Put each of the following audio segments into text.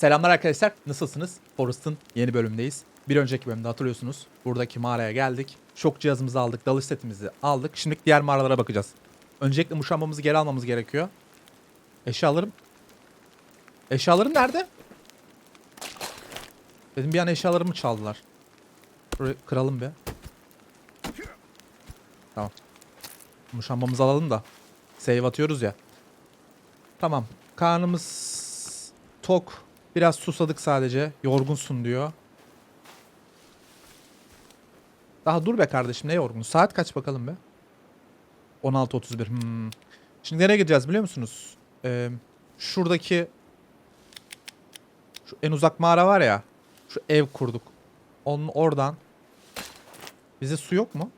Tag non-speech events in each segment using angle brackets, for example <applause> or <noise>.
Selamlar arkadaşlar. Nasılsınız? Forest'ın yeni bölümdeyiz. Bir önceki bölümde hatırlıyorsunuz. Buradaki mağaraya geldik. Şok cihazımızı aldık. Dalış setimizi aldık. Şimdi diğer mağaralara bakacağız. Öncelikle muşambamızı geri almamız gerekiyor. Eşyalarım... Eşyalarım nerede? Dedim bir an eşyalarımı çaldılar. Şurayı kıralım bir. Tamam. Muşambamızı alalım da. Save atıyoruz ya. Tamam. Karnımız tok. Biraz susadık sadece. Yorgunsun diyor. Daha dur be kardeşim ne yorgun. Saat kaç bakalım be. 16.31. Hmm. Şimdi nereye gideceğiz biliyor musunuz? Ee, şuradaki şu en uzak mağara var ya. Şu ev kurduk. Onun oradan bize su yok mu?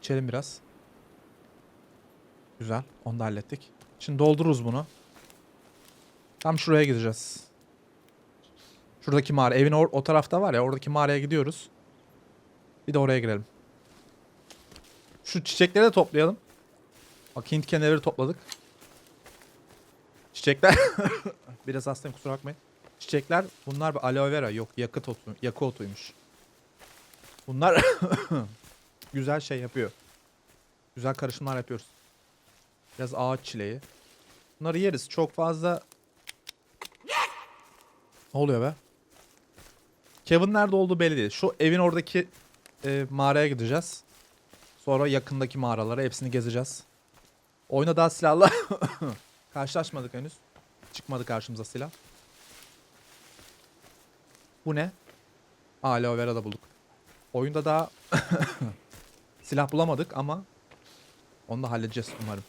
İçelim biraz. Güzel. Onu da hallettik. Şimdi doldururuz bunu. Tam şuraya gideceğiz. Şuradaki mağara. Evin or- o tarafta var ya. Oradaki mağaraya gidiyoruz. Bir de oraya girelim. Şu çiçekleri de toplayalım. Bak Hint keneviri topladık. Çiçekler. <laughs> Biraz hastayım kusura bakmayın. Çiçekler bunlar aloe vera yok yakıt otu, yakı otuymuş. Bunlar <laughs> güzel şey yapıyor. Güzel karışımlar yapıyoruz. Biraz ağaç çileği. Bunları yeriz. Çok fazla... Ne oluyor be? Kevin nerede olduğu belli değil. Şu evin oradaki e, mağaraya gideceğiz. Sonra yakındaki mağaralara hepsini gezeceğiz. Oyuna daha silahla <laughs> karşılaşmadık henüz. Çıkmadı karşımıza silah. Bu ne? Aloe vera da bulduk. Oyunda daha <laughs> silah bulamadık ama onu da halledeceğiz umarım.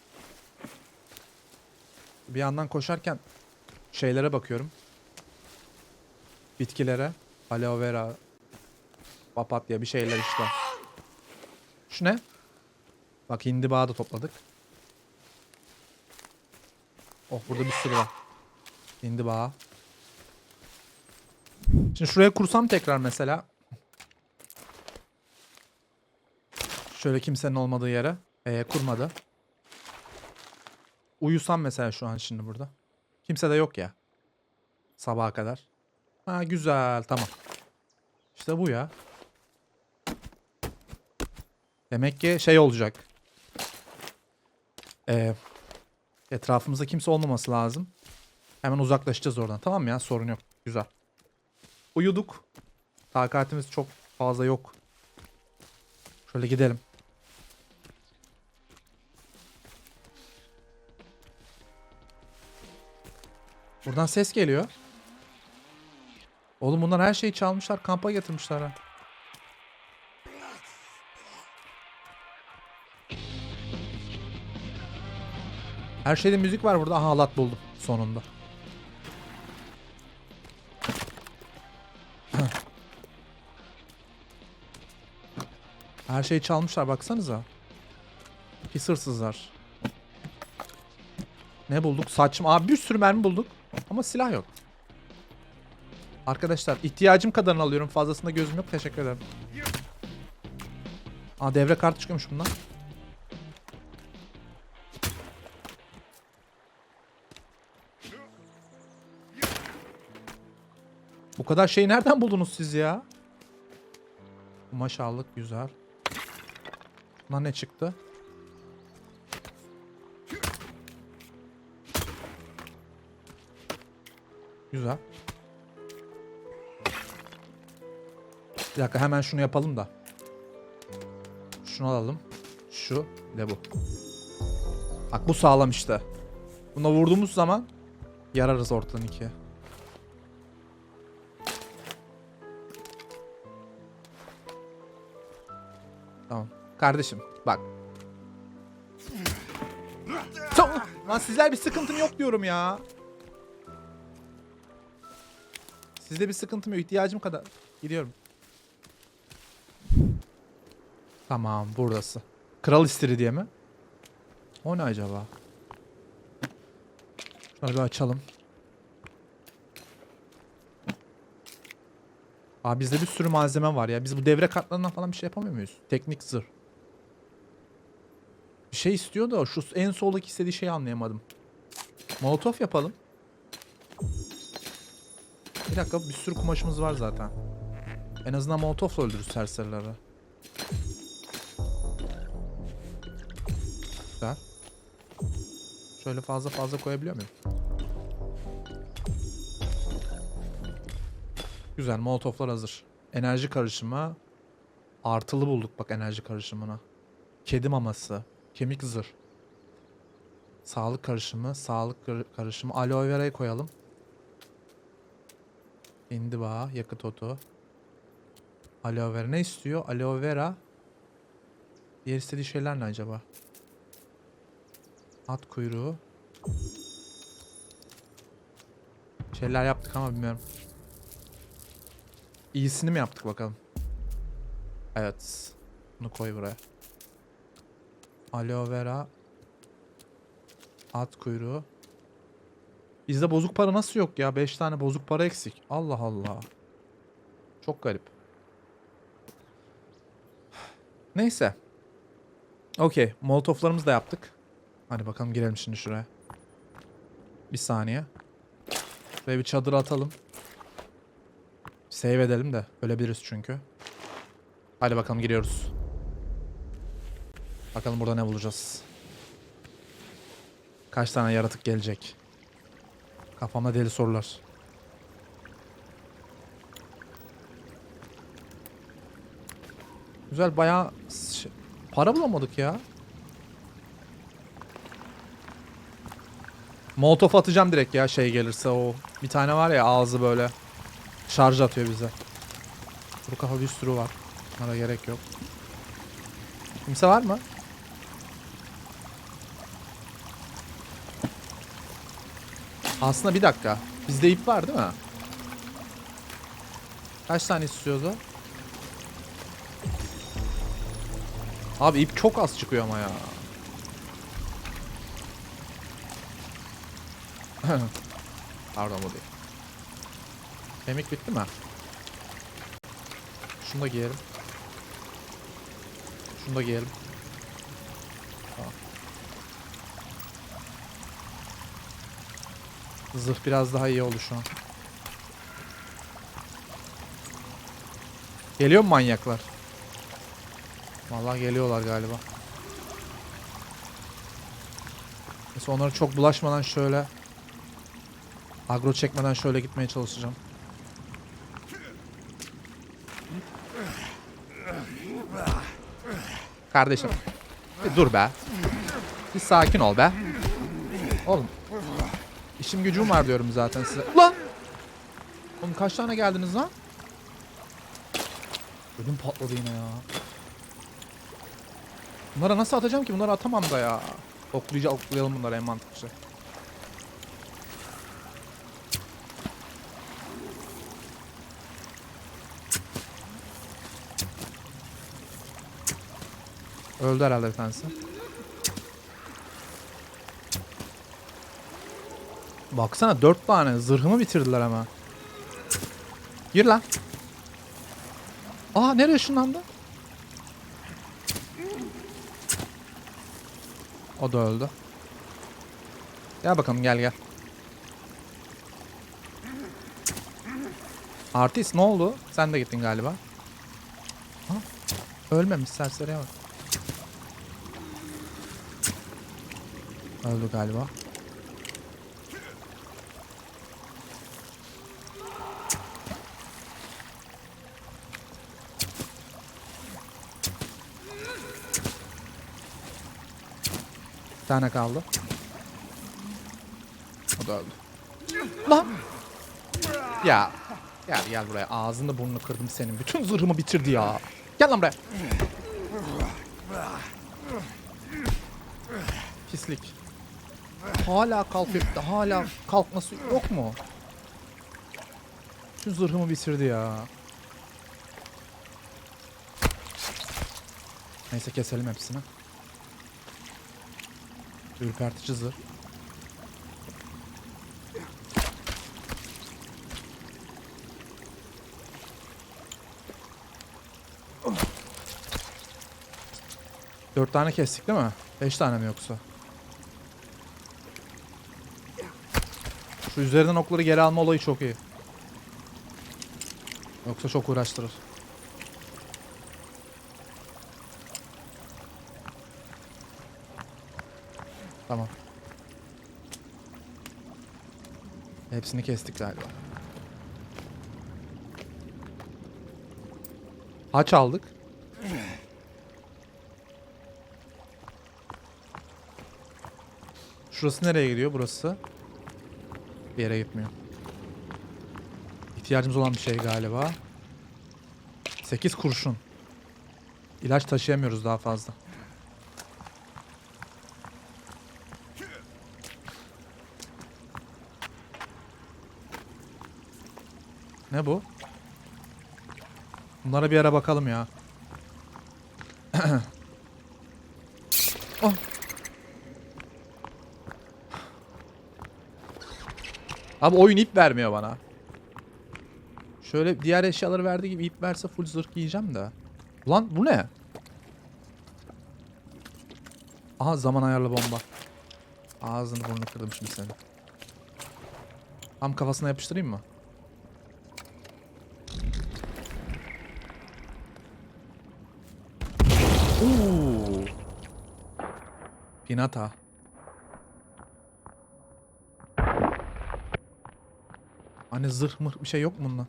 Bir yandan koşarken şeylere bakıyorum. Bitkilere. Aloe vera, papatya bir şeyler işte. Şu ne? Bak hindibağı da topladık. Oh burada bir sürü var. Hindibağı. Şimdi şuraya kursam tekrar mesela. Şöyle kimsenin olmadığı yere. Ee, kurmadı. Uyusam mesela şu an şimdi burada. Kimse de yok ya. Sabaha kadar. Ha güzel tamam. İşte bu ya. Demek ki şey olacak. Ee, etrafımızda kimse olmaması lazım. Hemen uzaklaşacağız oradan. Tamam ya sorun yok. Güzel. Uyuduk. Takatimiz çok fazla yok. Şöyle gidelim. Buradan ses geliyor. Oğlum bunlar her şeyi çalmışlar. Kampa getirmişler ha. Her şeyde müzik var burada. Aha halat buldum sonunda. Her şeyi çalmışlar baksanıza. Pis hırsızlar. Ne bulduk? Saçma. Abi bir sürü mermi bulduk. Ama silah yok. Arkadaşlar ihtiyacım kadarını alıyorum. Fazlasında gözüm yok. Teşekkür ederim. Aa devre kartı çıkıyormuş bundan. Bu kadar şeyi nereden buldunuz siz ya? Maşallah güzel. Bundan ne çıktı? Güzel. Bir dakika hemen şunu yapalım da. Şunu alalım. Şu ve bu. Bak bu sağlam işte. Buna vurduğumuz zaman yararız ortadan ikiye. Tamam. Kardeşim bak. Lan sizler bir sıkıntım yok diyorum ya. Sizde bir sıkıntım yok. ihtiyacım kadar. Gidiyorum. Tamam buradası. Kral istiri diye mi? O ne acaba? Şunları bir açalım. Abi bizde bir sürü malzeme var ya. Biz bu devre kartlarından falan bir şey yapamıyor muyuz? Teknik zırh. Bir şey istiyor da şu en soldaki istediği şeyi anlayamadım. Molotof yapalım. Bir dakika bir sürü kumaşımız var zaten. En azından molotofla öldürürüz serserileri. Şöyle fazla fazla koyabiliyor muyum? Güzel molotoflar hazır. Enerji karışımı. Artılı bulduk bak enerji karışımına. Kedi maması. Kemik zırh. Sağlık karışımı. Sağlık kar- karışımı. Aloe vera'yı koyalım. İndiba. Yakıt otu. Aloe vera. Ne istiyor? Aloe vera. Diğer istediği şeyler ne acaba? At kuyruğu. Şeyler yaptık ama bilmiyorum. İyisini mi yaptık bakalım. Evet. Bunu koy buraya. Aloe vera. At kuyruğu. Bizde bozuk para nasıl yok ya? 5 tane bozuk para eksik. Allah Allah. Çok garip. Neyse. Okey. Molotoflarımızı da yaptık. Hadi bakalım girelim şimdi şuraya. Bir saniye. Ve bir çadır atalım. Save edelim de. Ölebiliriz çünkü. Hadi bakalım giriyoruz. Bakalım burada ne bulacağız. Kaç tane yaratık gelecek? Kafamda deli sorular. Güzel bayağı para bulamadık ya. Molotof atacağım direkt ya şey gelirse o. Bir tane var ya ağzı böyle şarj atıyor bize. Bu kafa bir sürü var. Bana gerek yok. Kimse var mı? Aslında bir dakika. Bizde ip var değil mi? Kaç tane istiyordu? Abi ip çok az çıkıyor ama ya. <laughs> Pardon bu değil. Kemik bitti mi? Şunu da giyelim. Şunu da giyelim. Zırh biraz daha iyi oldu şu an. Geliyor mu manyaklar? Vallahi geliyorlar galiba. Neyse onlara çok bulaşmadan şöyle agro çekmeden şöyle gitmeye çalışacağım. Kardeşim. Bir dur be. Bir sakin ol be. Oğlum. İşim gücüm var diyorum zaten size. Ulan! Oğlum kaç tane geldiniz lan? Ödüm patladı yine ya. Bunlara nasıl atacağım ki? Bunları atamam da ya. Oklayacağım, oklayalım bunları en mantıklısı. Öldü herhalde bir tanesi. Baksana dört tane zırhımı bitirdiler ama. Gir lan. Aa nereye ışınlandı? O da öldü. Gel bakalım gel gel. Artist ne oldu? Sen de gittin galiba. Ha? Ölmemiş serseriye bak. Öldü galiba. Bir tane kaldı. O da öldü. Lan! Ya. Gel gel buraya. Ağzını burnunu kırdım senin. Bütün zırhımı bitirdi ya. Gel lan buraya. Pislik. Hala kalkıyor. Hala kalkması yok mu? Şu zırhımı bitirdi ya. Neyse keselim hepsini. Ürpertici zırh. Dört tane kestik değil mi? Beş tane mi yoksa? Şu üzerinden okları geri alma olayı çok iyi. Yoksa çok uğraştırır. Tamam. Hepsini kestik galiba. Haç aldık. Şurası nereye gidiyor? Burası. Bir yere gitmiyor. İhtiyacımız olan bir şey galiba. 8 kurşun. İlaç taşıyamıyoruz daha fazla. Ne bu? Bunlara bir ara bakalım ya. Abi oyun ip vermiyor bana. Şöyle diğer eşyaları verdiği gibi ip verse full zırh giyeceğim de. Ulan bu ne? Aha zaman ayarlı bomba. Ağzını burnunu kırdım şimdi seni. Tam kafasına yapıştırayım mı? Oo. Pinata. Hani zırh mırh bir şey yok mu bundan?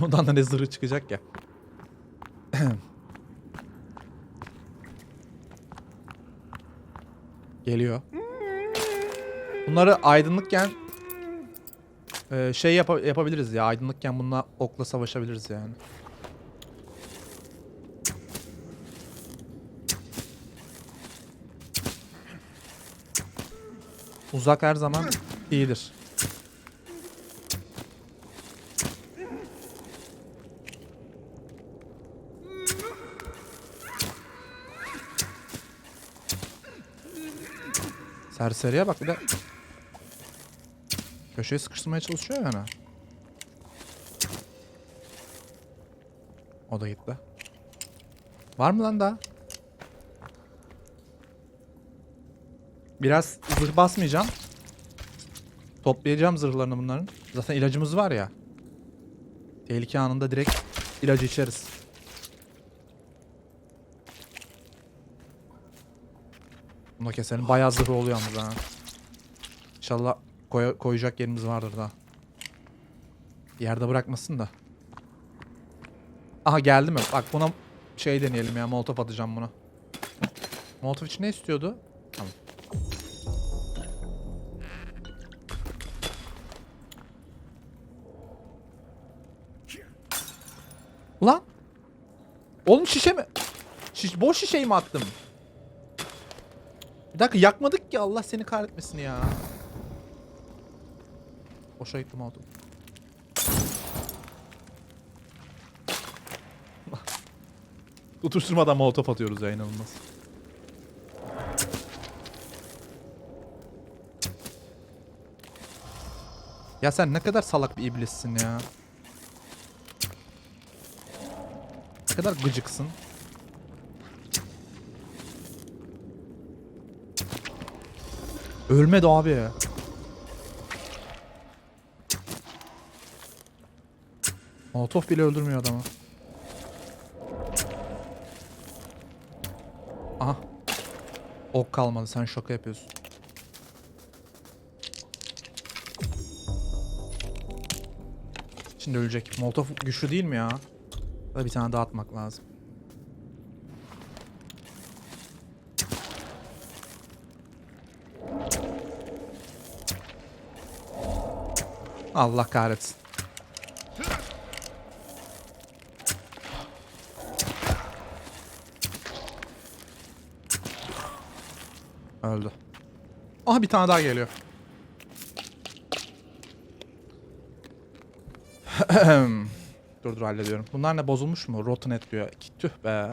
<laughs> Ondan da ne zırhı çıkacak ya. <clears throat> Geliyor. Bunları aydınlıkken e, şey yapa- yapabiliriz ya. Aydınlıkken bununla okla savaşabiliriz yani. Uzak her zaman iyidir. Serseriye bak bir de köşeye sıkıştırmaya çalışıyor yani. O da gitti. Var mı lan daha? Biraz zırh basmayacağım. Toplayacağım zırhlarını bunların. Zaten ilacımız var ya. Tehlike anında direkt ilacı içeriz. Bunu keselim. Bayağı zırh oluyor yalnız ha. İnşallah koy- koyacak yerimiz vardır daha. Yerde bırakmasın da. Aha geldi mi? Bak buna şey deneyelim ya. Molotof atacağım buna. Molotof için ne istiyordu? Tamam. Ulan. Oğlum şişe mi? Şiş, boş şişeyi mi attım? Dakika yakmadık ki Allah seni kahretmesin ya. Boşa gittim oldu. <laughs> Tutuşturmadan molotof atıyoruz ya inanılmaz. Ya sen ne kadar salak bir iblissin ya. Ne kadar gıcıksın. Ölmedi abi ya. Molotov bile öldürmüyor adamı. Aha. Ok kalmadı sen şaka yapıyorsun. Şimdi ölecek. Molotov güçlü değil mi ya? Da bir tane daha atmak lazım. Allah kahretsin. Öldü. Aha bir tane daha geliyor. <clears throat> dur dur hallediyorum. Bunlar ne bozulmuş mu? Rotten et diyor. Tüh be.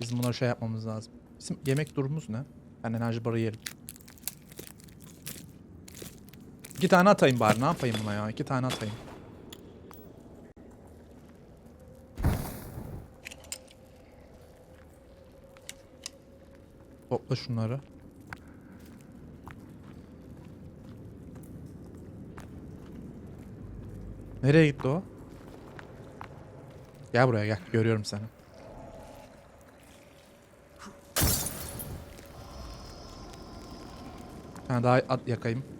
Bizim bunları şey yapmamız lazım. Bizim yemek durumumuz ne? Ben enerji barı yerim. İki tane atayım bari. Ne yapayım buna ya? İki tane atayım. Topla şunları. Nereye gitti o? Gel buraya gel. Görüyorum seni. Ha, daha at yakayım.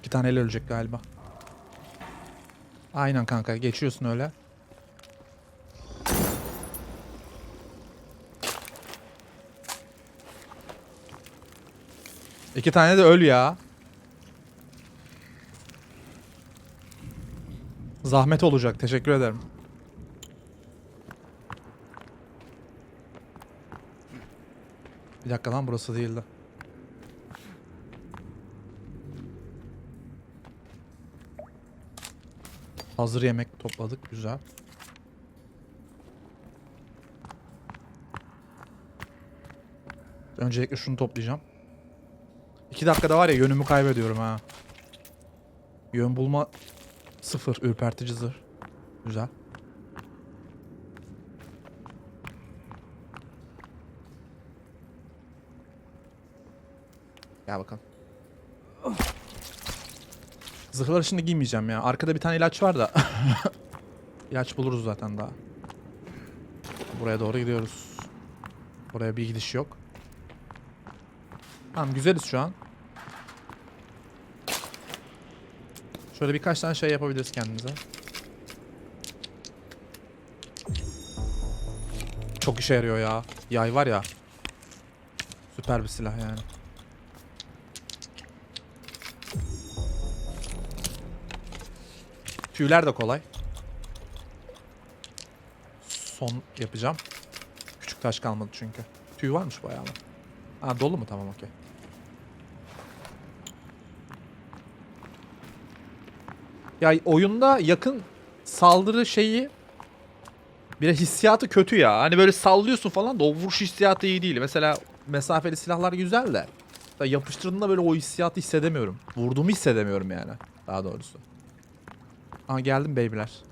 İki tane el ölecek galiba. Aynen kanka geçiyorsun öyle. İki tane de öl ya. Zahmet olacak. Teşekkür ederim. Bir dakika lan burası değildi. Hazır yemek topladık. Güzel. Öncelikle şunu toplayacağım. İki dakikada var ya yönümü kaybediyorum ha. Yön bulma sıfır. Ürpertici zırh. Güzel. Gel bakalım. Zırhları şimdi giymeyeceğim ya. Arkada bir tane ilaç var da. <laughs> ilaç buluruz zaten daha. Buraya doğru gidiyoruz. Buraya bir gidiş yok. Tamam güzeliz şu an. Şöyle birkaç tane şey yapabiliriz kendimize. Çok işe yarıyor ya. Yay var ya. Süper bir silah yani. Tüyler de kolay. Son yapacağım. Küçük taş kalmadı çünkü. Tüy varmış bayağı ama. Ha dolu mu? Tamam okey. Ya oyunda yakın saldırı şeyi bir hissiyatı kötü ya. Hani böyle sallıyorsun falan da o vuruş hissiyatı iyi değil. Mesela mesafeli silahlar güzel de. Da yapıştırdığında böyle o hissiyatı hissedemiyorum. Vurduğumu hissedemiyorum yani. Daha doğrusu. Aa geldim beybiler.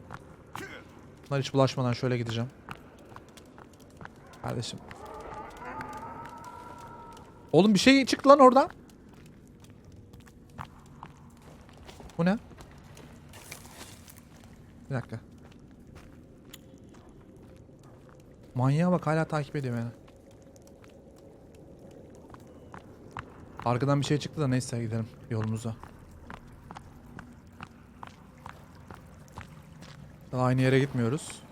Bunlar hiç bulaşmadan şöyle gideceğim. Kardeşim. Oğlum bir şey çıktı lan oradan. Bu ne? Bir dakika. Manyağa bak hala takip ediyor beni. Arkadan bir şey çıktı da neyse gidelim yolumuza. Daha aynı yere gitmiyoruz.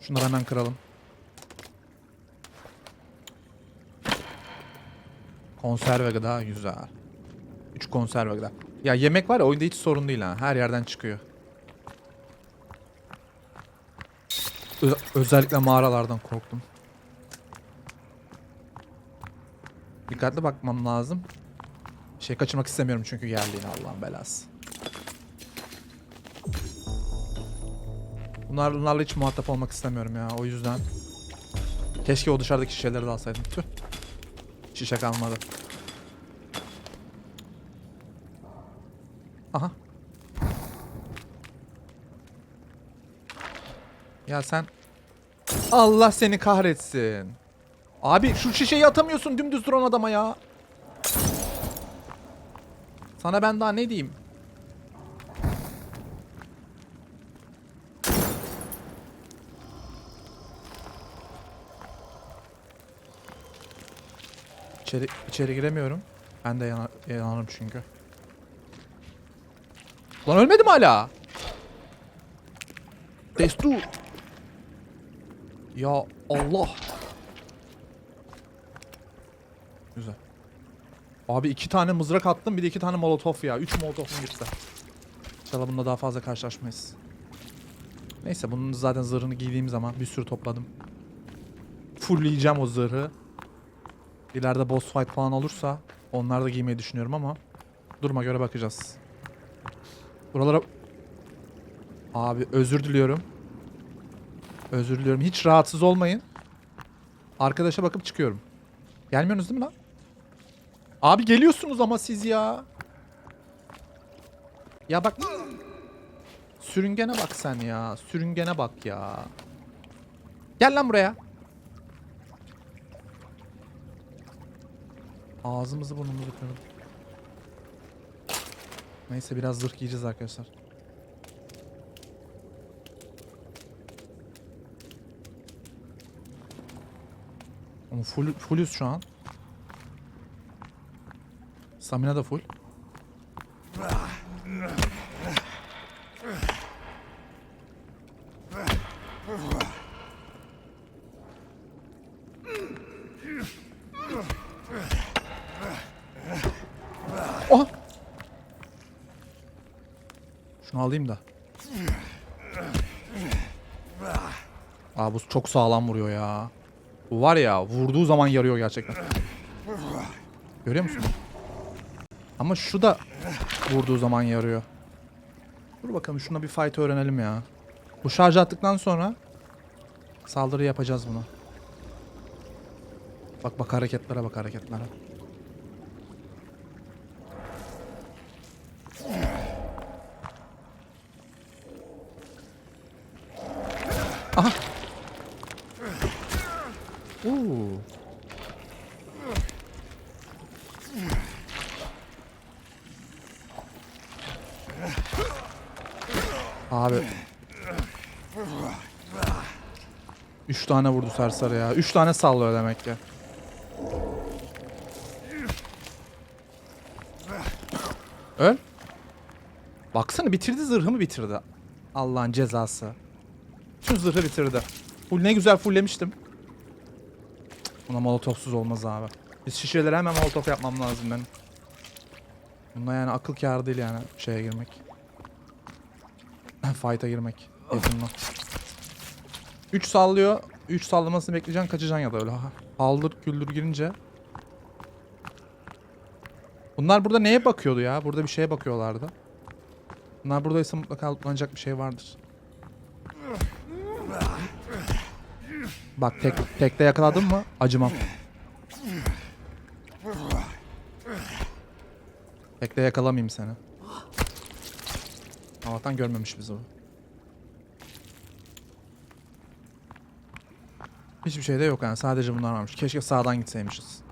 Şunları hemen kıralım. Konserve gıda güzel. 3 konserve gıda. Ya yemek var ya oyunda hiç sorun değil ha. Her yerden çıkıyor. Özellikle mağaralardan korktum. Dikkatli bakmam lazım. Şey kaçırmak istemiyorum çünkü geldi yine Allah'ın belası. Bunlar, bunlarla hiç muhatap olmak istemiyorum ya o yüzden. Keşke o dışarıdaki şişeleri de alsaydım. Tüh. Şişe kalmadı. Aha. Ya sen... Allah seni kahretsin. Abi şu şişeyi atamıyorsun dümdüz duran adama ya. Sana ben daha ne diyeyim? İçeri, içeri giremiyorum. Ben de yana, yanarım çünkü. Lan ölmedim hala. Destur. Ya Allah. Güzel. Abi iki tane mızrak attım bir de iki tane molotof ya. Üç molotofum gitse. İnşallah bununla daha fazla karşılaşmayız. Neyse bunun zaten zırhını giydiğim zaman bir sürü topladım. Fullleyeceğim o zırhı. İleride boss fight falan olursa onlar da giymeyi düşünüyorum ama duruma göre bakacağız. Buralara... Abi özür diliyorum. Özür diliyorum. Hiç rahatsız olmayın. Arkadaşa bakıp çıkıyorum. Gelmiyorsunuz değil mi lan? Abi geliyorsunuz ama siz ya. Ya bak. Sürüngene bak sen ya. Sürüngene bak ya. Gel lan buraya. Ağzımızı burnumuzu kırdım. Neyse biraz zırh giyeceğiz arkadaşlar. Onu Full, fullüz şu an. Stamina da full. Oha! Şunu alayım da. Aa bu çok sağlam vuruyor ya. Bu var ya vurduğu zaman yarıyor gerçekten. Görüyor musun? Ama şu da vurduğu zaman yarıyor. Dur bakalım şuna bir fight öğrenelim ya. Bu şarj attıktan sonra saldırı yapacağız bunu. Bak bak hareketlere bak hareketlere. Abi. Üç tane vurdu Sarsarı ya. Üç tane sallıyor demek ki. Öl. Baksana bitirdi zırhımı bitirdi. Allah'ın cezası. Tüm zırhı bitirdi. Full ne güzel fulllemiştim. Buna molotofsuz olmaz abi. Biz şişelere hemen molotof yapmam lazım benim. Bunda yani akıl kârı değil yani şeye girmek. <clears throat> Fight'a girmek. Yakınla. 3 sallıyor. 3 sallamasını bekleyeceksin kaçacaksın ya da öyle. Ha. Haldır güldür girince. Bunlar burada neye bakıyordu ya? Burada bir şeye bakıyorlardı. Bunlar buradaysa mutlaka lootlanacak bir şey vardır. Bak tek, tekte yakaladın mı acımam. Tekte yakalamayayım seni. Allah'tan görmemiş bizi o. Hiçbir şey de yok yani sadece bunlar varmış. Keşke sağdan gitseymişiz.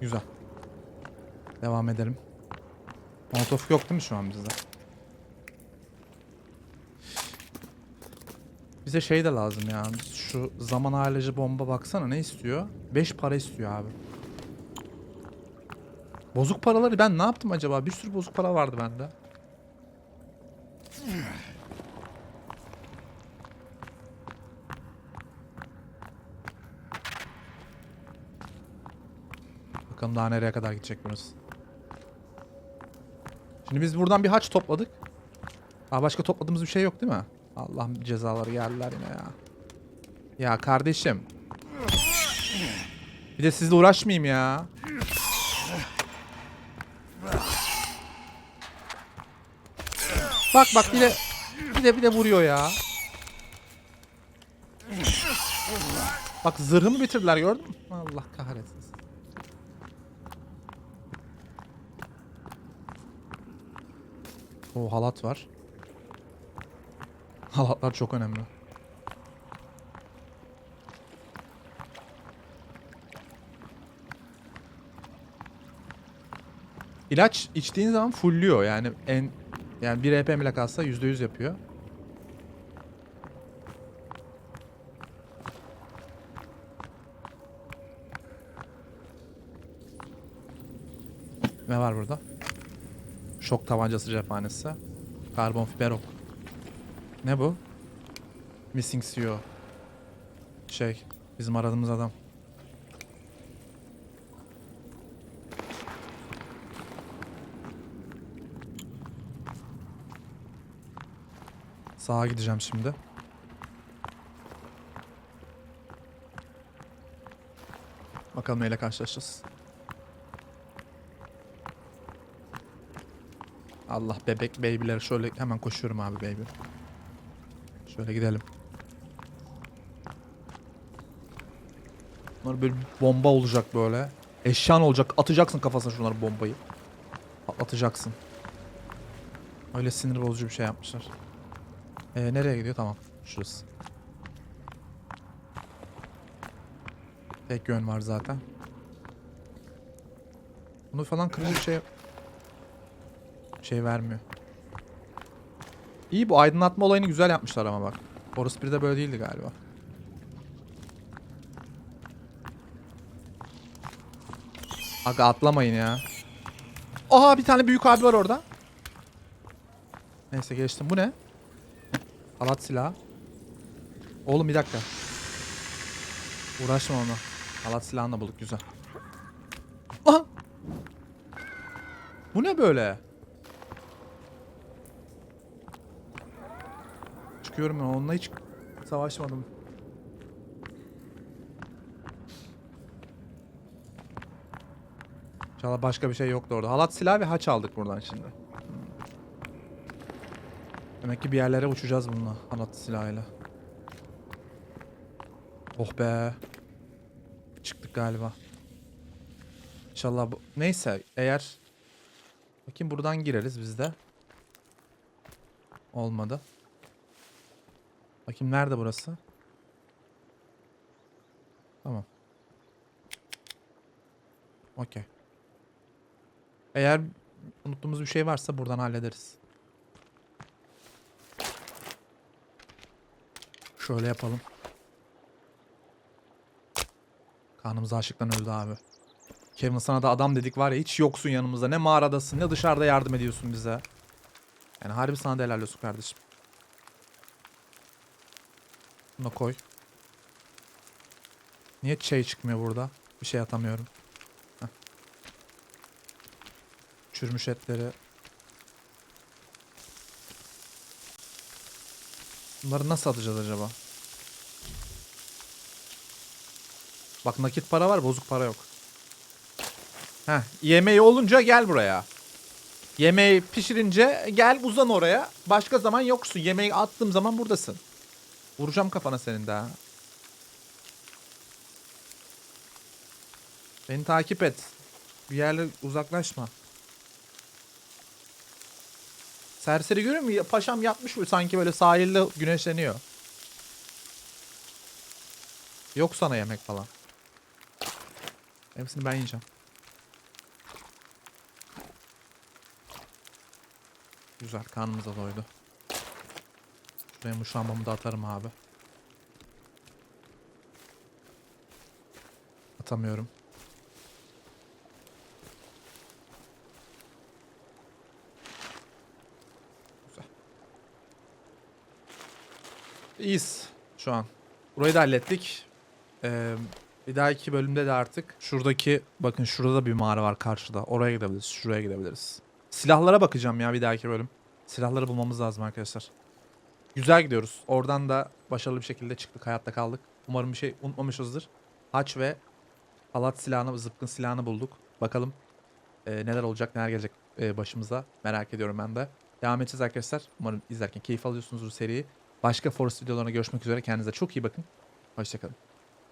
Güzel. Devam edelim. Molotof yok değil mi şu an bizde? Bize şey de lazım ya. Şu zaman aileci bomba baksana ne istiyor? 5 para istiyor abi. Bozuk paraları ben ne yaptım acaba? Bir sürü bozuk para vardı bende. Bakalım daha nereye kadar gidecek burası. Şimdi biz buradan bir haç topladık. Aa, başka topladığımız bir şey yok değil mi? Allah'ım cezaları geldiler yine ya. Ya kardeşim. Bir de sizle uğraşmayayım ya. Bak bak bir de bir de bir de vuruyor ya. Bak zırhımı bitirdiler gördün mü? Allah kahretsin. O halat var. Halatlar çok önemli. İlaç içtiğin zaman fullüyor yani en yani bir EP bile kalsa %100 yapıyor. Ne var burada? Şok tabancası cephanesi. Karbon fiber ok. Ne bu? Missing CEO. Şey, bizim aradığımız adam. Sağa gideceğim şimdi. Bakalım neyle karşılaşacağız. Allah bebek baby'ler şöyle hemen koşuyorum abi baby. Şöyle gidelim. Bunlar böyle bomba olacak böyle. Eşyan olacak. Atacaksın kafasına şunları bombayı. Patlatacaksın. Öyle sinir bozucu bir şey yapmışlar. Ee, nereye gidiyor? Tamam. Şurası. Tek yön var zaten. Bunu falan kırıcı şey şey vermiyor. İyi bu aydınlatma olayını güzel yapmışlar ama bak. Forest 1'de böyle değildi galiba. Aga atlamayın ya. Aha bir tane büyük abi var orada. Neyse geçtim. Bu ne? Halat silahı. Oğlum bir dakika. Uğraşma ona. Halat silahını da bulduk güzel. Aha! Bu ne böyle? Çıkıyorum ben onunla hiç savaşmadım. İnşallah başka bir şey yoktu orada. Halat silah ve haç aldık buradan şimdi. Demek ki bir yerlere uçacağız bununla. Halat silahıyla. Oh be. Çıktık galiba. İnşallah bu... Neyse eğer... Bakayım buradan gireriz biz de. Olmadı. Bakayım nerede burası? Tamam. Okey. Eğer unuttuğumuz bir şey varsa buradan hallederiz. Şöyle yapalım. Karnımız açlıktan öldü abi. Kevin sana da adam dedik var ya hiç yoksun yanımızda. Ne mağaradasın ne dışarıda yardım ediyorsun bize. Yani harbi sana da helal olsun kardeşim. Bunu koy. Niye şey çıkmıyor burada? Bir şey atamıyorum. Heh. Çürümüş etleri. Bunları nasıl atacağız acaba? Bak nakit para var bozuk para yok. Heh yemeği olunca gel buraya. Yemeği pişirince gel uzan oraya. Başka zaman yoksun. Yemeği attığım zaman buradasın. Vuracağım kafana senin daha. Beni takip et. Bir yerle uzaklaşma. Serseri görüyor musun? Paşam yatmış böyle sanki böyle sahilde güneşleniyor. Yok sana yemek falan. Hepsini ben yiyeceğim. Güzel karnımız da doydu. Şuraya muşambamı da atarım abi. Atamıyorum. İyiyiz şu an. Burayı da hallettik. Ee, bir dahaki bölümde de artık şuradaki bakın şurada da bir mağara var karşıda. Oraya gidebiliriz. Şuraya gidebiliriz. Silahlara bakacağım ya bir dahaki bölüm. Silahları bulmamız lazım arkadaşlar. Güzel gidiyoruz. Oradan da başarılı bir şekilde çıktık. Hayatta kaldık. Umarım bir şey unutmamışızdır. Haç ve halat silahını, zıpkın silahını bulduk. Bakalım e, neler olacak, neler gelecek e, başımıza. Merak ediyorum ben de. Devam edeceğiz arkadaşlar. Umarım izlerken keyif alıyorsunuz bu seriyi. Başka Forest videolarına görüşmek üzere. Kendinize çok iyi bakın. Hoşçakalın.